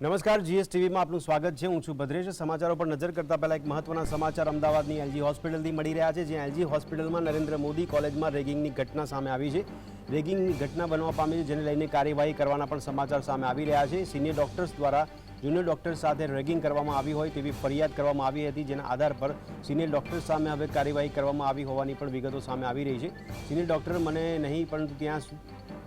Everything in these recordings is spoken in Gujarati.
નમસ્કાર જીએસટીવીમાં આપનું સ્વાગત છે. હું છું ભદ્રેશ. સમાચારો પર નજર કરતા પહેલા એક મહત્વના સમાચાર અમદાવાદની એલજી હોસ્પિટલથી મળી રહ્યા છે જ્યાં એલજી હોસ્પિટલમાં નરેન્દ્ર મોદી કોલેજમાં રેગિંગની ઘટના સામે આવી છે. રેગિંગની ઘટના બનવા પામી છે, જેને લઈને કાર્યવાહી કરવાના પણ સમાચાર સામે આવી રહ્યા છે. સિનિયર ડોક્ટર્સ દ્વારા જુનિયર ડોક્ટર્સ સાથે રેગિંગ કરવામાં આવી હોય તેવી ફરિયાદ કરવામાં આવી હતી, જેના આધાર પર સિનિયર ડોક્ટર્સ સામે હવે કાર્યવાહી કરવામાં આવી હોવાની પણ વિગતો સામે આવી રહી છે. સિનિયર ડોક્ટર મને નહીં, પરંતુ ત્યાં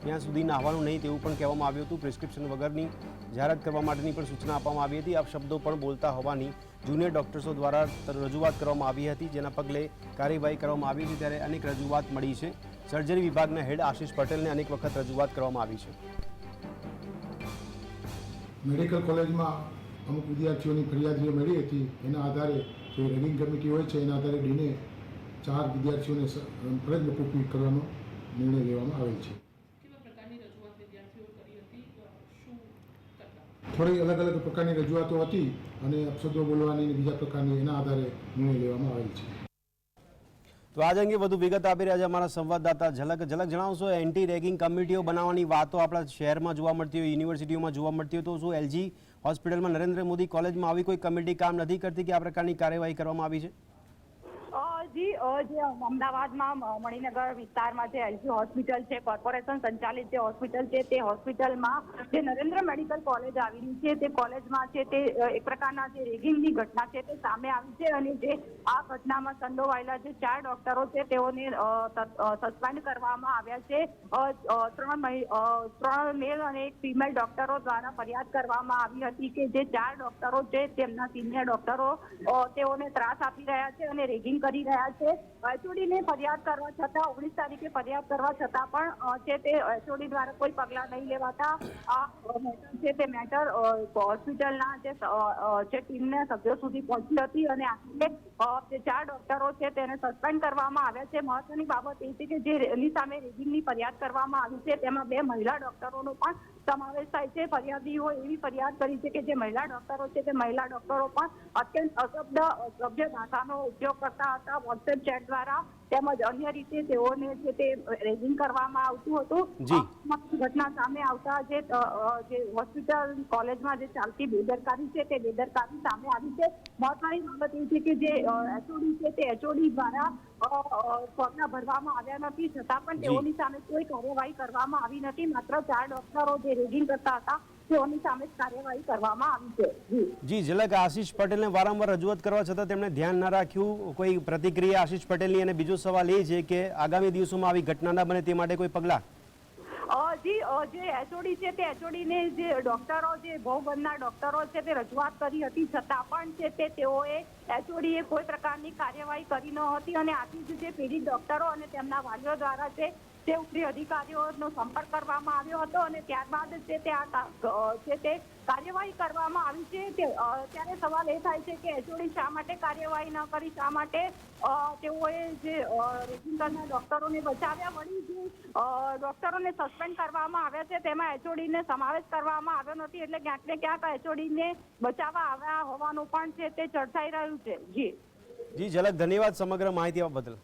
ત્યાં સુધી નાહવાનું નહીં તેવું પણ કહેવામાં આવ્યું હતું. પ્રિસ્ક્રિપ્શન વગરની જાહેરાત કરવા માટેની પણ સૂચના આપવામાં આવી હતી. આ શબ્દો પણ બોલતા હોવાની જુનિયર ડોક્ટર્સો દ્વારા રજૂઆત કરવામાં આવી હતી, જેના પગલે કાર્યવાહી કરવામાં આવી હતી. ત્યારે અનેક રજૂઆત મળી છે. સર્જરી વિભાગના હેડ આશિષ પટેલને અનેક વખત રજૂઆત કરવામાં આવી છે. મેડિકલ કોલેજમાં અમુક વિદ્યાર્થીઓની ફરિયાદ જે મળી હતી. એના આધારે જે રનિંગ કમિટી હોય છે, એના આધારે ડીને ચાર વિદ્યાર્થીઓને ફરજ મોકૂફી કરવાનો નિર્ણય લેવામાં આવેલ છે કેવા પ્રકારની રજૂઆત વિદ્યાર્થીઓ કરી હતી અ, શું કરતા થોડી અલગ અલગ પ્રકારની રજૂઆતો હતી અને અપશબ્દો બોલવાની બીજા પ્રકારની એના આધારે નિર્ણય લેવામાં આવેલ છે. તો આજ અંગે વધુ વિગત આપી રહ્યા છે અમારા સંવાદદાતા ઝલક. ઝલક જણાવશો, એન્ટી રેગિંગ કમિટીઓ બનાવવાની વાતો આપણા શહેરમાં જોવા મળતી હોય, યુનિવર્સિટીઓમાં જોવા મળતી હોય, તો શું એલજી હોસ્પિટલમાં નરેન્દ્ર મોદી કોલેજમાં આવી કોઈ કમિટી કામ નથી કરતી કે આ પ્રકારની કાર્યવાહી કરવામાં આવી છે? અ, જી અમદાવાદમાં મણિનગર વિસ્તારમાં જે એલજી હોસ્પિટલ છે કોર્પોરેશન સંચાલિત જે હોસ્પિટલ છે તે હોસ્પિટલમાં જે નરેન્દ્ર મેડિકલ કોલેજ આવેલી છે તે કોલેજમાં છે તે એક પ્રકારના જે રેગિંગની ઘટના છે તે સામે આવી છે અને જે આ ઘટનામાં સંડોવાયેલા જે ચાર ડોક્ટરો છે તેઓને સસ્પેન્ડ કરવામાં આવ્યા છે. ત્રણ ત્રણ મેલ અને એક ફિમેલ ડોક્ટરો દ્વારા ફરિયાદ કરવામાં આવી હતી કે જે ચાર ડોક્ટરો છે તેમના સિનિયર ડોક્ટરો તેઓને ત્રાસ આપી રહ્યા છે અને રેગિંગ કરી રહ્યા છે. એચઓડીને ફરિયાદ કરવા છતાં, ઓગણીસ તારીખે ફરિયાદ કરવા છતાં પણ છે તે એસઓડી દ્વારા કોઈ પગલાં નહીં લેવાતા. આ મેટર છે તે મેટર હોસ્પિટલના જે જે ટીમના સભ્યો સુધી પહોંચી હતી અને આખરે જે ચાર ડોક્ટરો છે તેને સસ્પેન્ડ કરવામાં આવ્યા છે. મહત્વની બાબત એ છે કે જે એની સામે રેગિંગની ફરિયાદ કરવામાં આવી છે, તેમાં બે મહિલા ડોક્ટરોનો પણ સમાવેશ થાય છે. ફરિયાદીઓ એવી ફરિયાદ કરી છે કે જે મહિલા ડોક્ટરો છે. તે મહિલા ડોક્ટરો પણ અત્યંત અશબ્દ સભ્ય ભાષાનો ઉપયોગ કરતા હતા. વોટ્સએપ ચેટ દ્વારા તેમજ અન્ય રીતે તેઓને જે તે રેગિંગ કરવામાં આવતું હતું. ઘટના સામે આવતા જે જે હોસ્પિટલ કોલેજમાં જે ચાલતી બેદરકારી છે તે બેદરકારી સામે આવી છે. મહત્વની બાબત એ છે કે જે એચઓડી છે તે એચઓડી દ્વારા અ, ભરવામાં આવ્યા નથી. છતાં પણ તેઓની સામે કોઈ કાર્યવાહી કરવામાં આવી નથી. માત્ર ચાર ડોક્ટરો જે રેગિંગ કરતા હતા. તેઓની સામે કાર્યવાહી કરવામાં આવી છે. જી. જી ઝલક આશીષ પટેલને વારંવાર રજૂઆત કરવા છતાં તેમણે ધ્યાન ના રાખ્યું. કોઈ પ્રતિક્રિયા આશીષ પટેલની અને બીજો સવાલ એ છે કે આગામી દિવસોમાં આવી ઘટના ના બને તે માટે કોઈ પગલાં? જી જે એચઓડી છે તે એચઓડી ને જે ડોક્ટરો જે ભોગ બનનાર ડોક્ટરો છે તે રજૂઆત કરી હતી. છતાં પણ છે તે તેઓએ એચઓડી એ કોઈ પ્રકારની કાર્યવાહી કરી ન હતી અને આથી જ જે પીડિત ડોક્ટરો અને તેમના વાલીઓ દ્વારા છે તે ઉપરી અધિકારીઓનો સંપર્ક કરવામાં આવ્યો હતો અને ત્યારબાદ જે તે આ જે તે કાર્યવાહી કરવામાં આવી છે તે ત્યારે સવાલ એ થાય છે કે એચઓડી શા માટે કાર્યવાહી ન કરી, શા માટે તેઓએ જે કરનાર ડોક્ટરોને બચાવ્યા, વળી જે ડોક્ટરોને સસ્પેન્ડ કરવામાં આવ્યા છે તેમાં એચઓડીને સમાવેશ કરવામાં આવ્યો નથી, એટલે ક્યાંક ને ક્યાંક એચઓડીને બચાવવા આવ્યા હોવાનું પણ છે તે ચર્ચાઈ રહ્યું છે. જી. જી, ઝલક, ધન્યવાદ સમગ્ર માહિતી બદલ.